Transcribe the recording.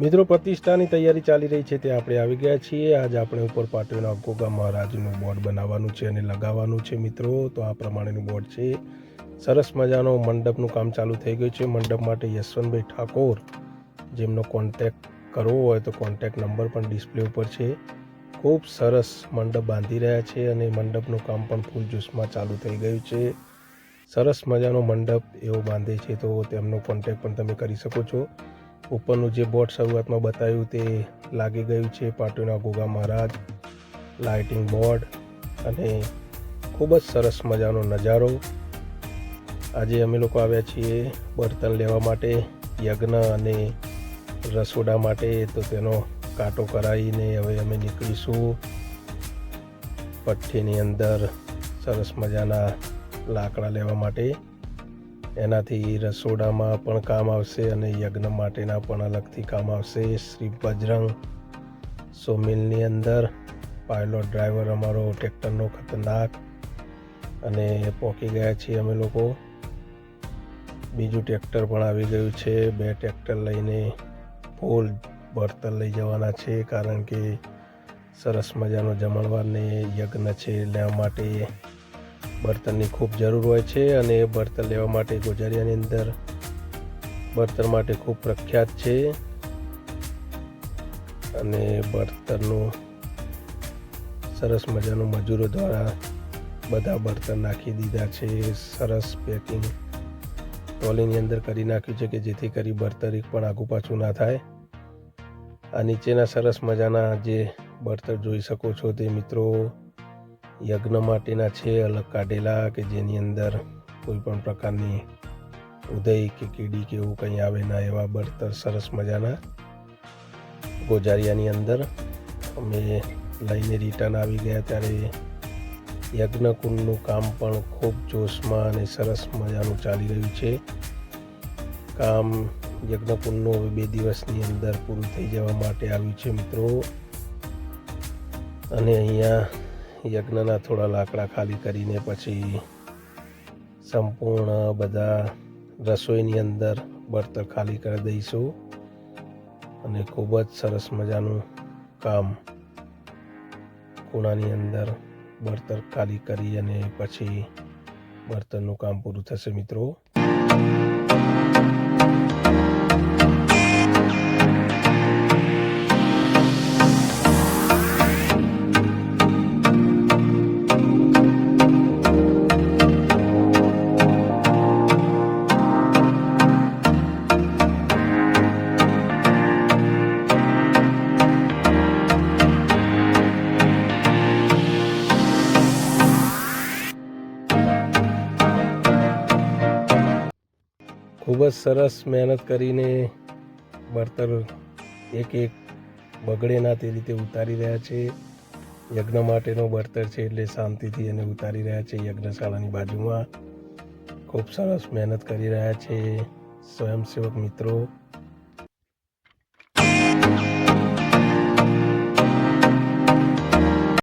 મિત્રો, પ્રતિષ્ઠાની તૈયારી ચાલી રહી છે તે આપણે આવી ગયા છીએ. આજ આપણે ઉપર પાટવીના અકોગા મહારાજનું બોર્ડ બનાવવાનું છે અને લગાવવાનું છે મિત્રો. તો આ પ્રમાણેનું બોર્ડ છે. સરસ મજાનો મંડપનું કામ ચાલુ થઈ ગયું છે. મંડપ માટે યશવંતભાઈ ઠાકોર જેમનો કોન્ટેક્ટ કરવો હોય તો કોન્ટેક્ટ નંબર પણ ડિસ્પ્લે ઉપર છે. ખૂબ સરસ મંડપ બાંધી રહ્યા છે અને મંડપનું કામ પણ ફૂલ જોશમાં ચાલુ થઈ ગયું છે. સરસ મજાનો મંડપ એવો બાંધે છે તો તેમનો કોન્ટેક્ટ પણ તમે કરી શકો છો. ઉપરનું જે બોર્ડ શરૂઆતમાં બતાવ્યું તે લાગી ગયું છે પાટણના ગોગા મહારાજ, લાઇટિંગ બોર્ડ અને ખૂબ જ સરસ મજાનો નજારો. આજે અમે લોકો આવ્યા છીએ બર્તન લેવા માટે, યજ્ઞ અને રસોડા માટે, તો તેનો કાંટો કરાવીને હવે અમે નીકળીશું. પઠ્ઠીની અંદર સરસ મજાના લાકડા લેવા માટે. એનાથી રસોડામાં પણ કામ આવશે અને યજ્ઞ માટેના પણ અલગથી કામ આવશે. શ્રી બજરંગ સોમિલની અંદર પાયલોટ ડ્રાઈવર અમારો ટ્રેક્ટરનો ખતરનાક અને પહોંચી ગયા છીએ અમે લોકો. બીજું ટ્રેક્ટર પણ આવી ગયું છે. બે ટ્રેક્ટર લઈને ફૂલ બળતર લઈ જવાના છે કારણ કે સરસ મજાનો જમણવારને યજ્ઞ છે. લેવા માટે બર્તનની ખૂબ જરૂર હોય છે અને એ બળતણ લેવા માટે ગોજારિયાની અંદર બળતણ માટે ખૂબ પ્રખ્યાત છે. અને બળતણનું સરસ મજાનું મજૂરો દ્વારા બધા બળતણ નાખી દીધા છે. સરસ પેકિંગ ટ્રોલીની અંદર કરી નાખ્યું છે કે જેથી કરી બળતર પણ આગુ પાછું ના થાય. આ નીચેના સરસ મજાના જે બળતર જોઈ શકો છો તે મિત્રો યજ્ઞ માટેના છે, અલગ કાઢેલા કે જેની અંદર કોઈ પણ પ્રકારની ઉદય કે કીડી કે એવું કંઈ આવે ના એવા બળતર સરસ મજાના ગોજારિયાની અંદર અમે લઈને રિટર્ન આવી ગયા ત્યારે યજ્ઞકુંડનું કામ પણ ખૂબ જોશમાં અને સરસ મજાનું ચાલી રહ્યું છે. કામ યજ્ઞકુંડનું હવે બે દિવસની અંદર પૂરું થઈ જવા માટે આવ્યું છે મિત્રો. અને અહીંયા યજ્ઞના થોડા લાકડા ખાલી કરીને પછી સંપૂર્ણ બધા રસોઈની અંદર બળતર ખાલી કરી દઈશું. અને ખૂબ જ સરસ મજાનું કામ ખૂણાની અંદર બળતર ખાલી કરી અને પછી બળતરનું કામ પૂરું થશે મિત્રો. ખૂબ જ સરસ મહેનત કરીને બળતર એક એક બગડે ના તે રીતે ઉતારી રહ્યા છે. યજ્ઞ માટેનો બળતર છે એટલે શાંતિથી એને ઉતારી રહ્યા છે યજ્ઞશાળાની બાજુમાં. ખૂબ સરસ મહેનત કરી રહ્યા છે. સ્વયંસેવક મિત્રો